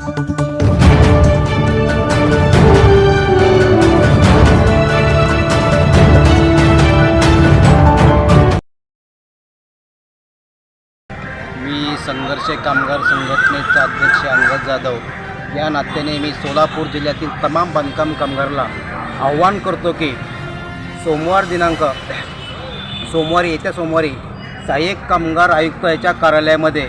मी संघर्ष कामगार संघटनेचा अध्यक्ष अंगद जाधव. या नात्याने मी सोलापूर जिल्ह्यातील तमाम बांधकाम कामगारला आव्हान करतो की सोमवार दिनांक सोमवारी येत्या सोमवारी सहाय्यक कामगार आयुक्त याच्या कार्यालयामध्ये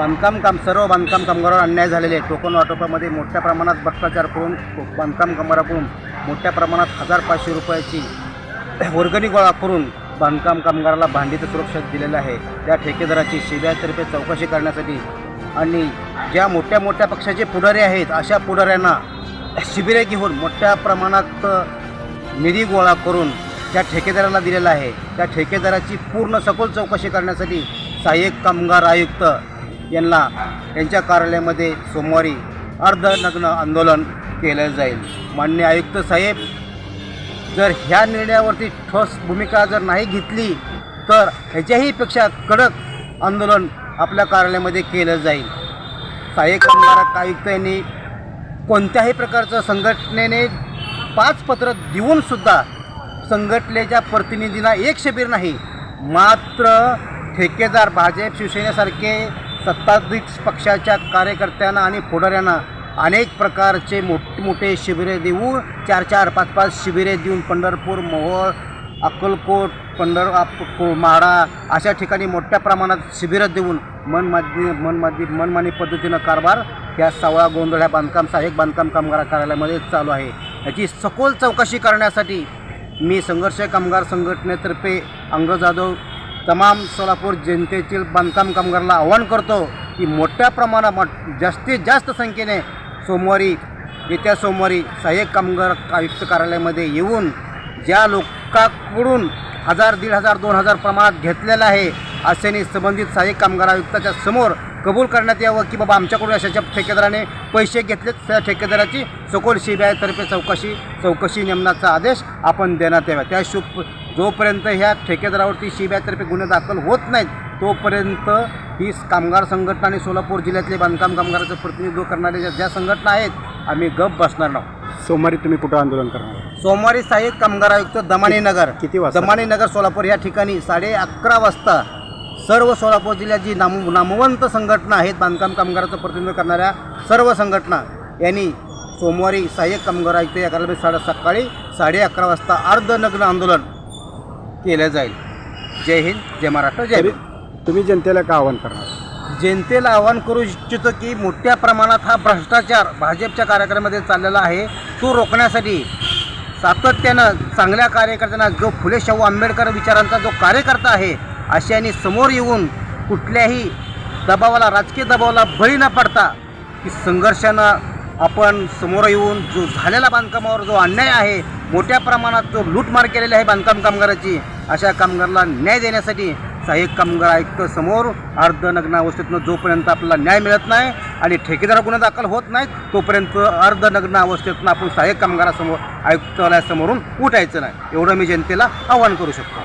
बांधकाम काम सर्व बांधकाम कामगारावर अन्याय झालेले टोकन वाटपामध्ये मोठ्या प्रमाणात भ्रष्टाचार करून बांधकाम कामगाराकडून मोठ्या प्रमाणात हजार पाचशे रुपयाची वर्गणी गोळा करून बांधकाम कामगाराला भांडीचं सुरक्षा दिलेलं आहे. त्या ठेकेदाराची सीबीआयतर्फे चौकशी करण्यासाठी आणि ज्या मोठ्या मोठ्या पक्षाचे पुढारी आहेत अशा पुढाऱ्यांना शिबिरे घेऊन मोठ्या प्रमाणात निधी गोळा करून त्या ठेकेदाराला दिलेला आहे. त्या ठेकेदाराची पूर्ण सखोल चौकशी करण्यासाठी सहाय्यक कामगार आयुक्त यांना यांच्या कार्यालयामध्ये सोमवारी अर्धनग्न आंदोलन केलं जाईल. मान्य आयुक्त साहेब जर ह्या निर्णयावरती ठोस भूमिका जर नाही घेतली तर ह्याच्याही पेक्षा कडक आंदोलन आपल्या कार्यालयामध्ये केलं जाईल. सहाय्यक कामगार आयुक्त यांनी कोणत्याही प्रकारचं संघटनेने पाच पत्र देऊनसुद्धा संघटनेच्या प्रतिनिधींना एक शिबिर नाही मात्र ठेकेदार भाजप शिवसेनेसारखे सत्ताधीश पक्षाच्या कार्यकर्त्यांना आणि पुढाऱ्यांना अनेक प्रकारचे मोठमोठे शिबिरे देऊन चार चार पाच पाच शिबिरे देऊन पंढरपूर मोहोळ अक्कलकोट पंढर माडा अशा ठिकाणी मोठ्या प्रमाणात शिबिरं देऊन मनमादी मनमादी मनमानी पद्धतीनं कारभार ह्या सावळा गोंधळ ह्या बांधकाम सहाय्यक बांधकाम कामगार कार्यालयामध्ये चालू आहे. याची सखोल चौकशी करण्यासाठी मी संघर्ष कामगार संघटनेतर्फे अंग जाधव तमाम सोलापूर जनतेतील बांधकाम कामगाराला आवाहन करतो की मोठ्या प्रमाणात जास्तीत जास्त संख्येने सोमवारी येत्या सोमवारी सहाय्यक कामगार आयुक्त कार्यालयामध्ये येऊन ज्या लोकांकडून हजार दीड हजार दोन हजार प्रमाणात घेतलेलं आहे अशाने संबंधित सहाय्यक कामगार आयुक्ताच्या समोर कबूल करण्यात यावं की बाबा आमच्याकडून अशाच्या ठेकेदाराने पैसे घेतलेत. त्या ठेकेदाराची सखोल सी बी आयतर्फे चौकशी चौकशी नेमण्याचा आदेश आपण देण्यात यावा. त्या शुभ जोपर्यंत ह्या ठेकेदारावरती सी बी आयतर्फे गुन्हे दाखल होत नाहीत तोपर्यंत ही कामगार संघटना आणि सोलापूर जिल्ह्यातले बांधकाम कामगाराचं प्रतिनिधित्व करणारे ज्या- ज्या संघटना आहेत आम्ही गप बसणार नाही सोमवारी तुम्ही कुठं आंदोलन करणार? सोमवारी सहाय्यक कामगार आयुक्त दमानी नगर किती वाजता? दमानी नगर सोलापूर या ठिकाणी साडे अकरा वाजता सर्व सोलापूर जिल्ह्याची नाम नामवंत संघटना आहेत बांधकाम कामगाराचं प्रतिनिधित्व करणाऱ्या सर्व संघटना यांनी सोमवारी सहाय्यक कामगार आयुक्त या कार्यालयात साडे सकाळी साडे अकरा वाजता अर्धनग्न आंदोलन केलं जाईल. जय हिंद जय महाराष्ट्र जय भीम. तुम्ही जनतेला का आवाहन करणार? जनतेला आवाहन करू इच्छितो की मोठ्या प्रमाणात हा भ्रष्टाचार भाजपच्या कार्यक्रमामध्ये चाललेला आहे. तो रोखण्यासाठी सातत्यानं चांगल्या कार्यकर्त्यांना जो फुले शाहू आंबेडकर विचारांचा जो कार्यकर्ता आहे अशाने समोर येऊन कुठल्याही दबावाला राजकीय दबावाला बळी न पडता की संघर्षानं आपण समोर येऊन जो झालेला बांधकामावर जो अन्याय आहे मोठ्या प्रमाणात जो लूटमार केलेली आहे बांधकाम कामगाराची अशा कामगाराला न्याय देण्यासाठी सहाय्यक कामगार आयुक्त समोर अर्धनग्न अवस्थेतनं जोपर्यंत आपल्याला न्याय मिळत नाही आणि ठेकेदार गुन्हा दाखल होत नाहीत तोपर्यंत अर्धनग्न अवस्थेतनं आपण सहाय्यक कामगारासमोर आयुक्तालयासमोरून उठायचं नाही. एवढं मी जनतेला आवाहन करू शकतो.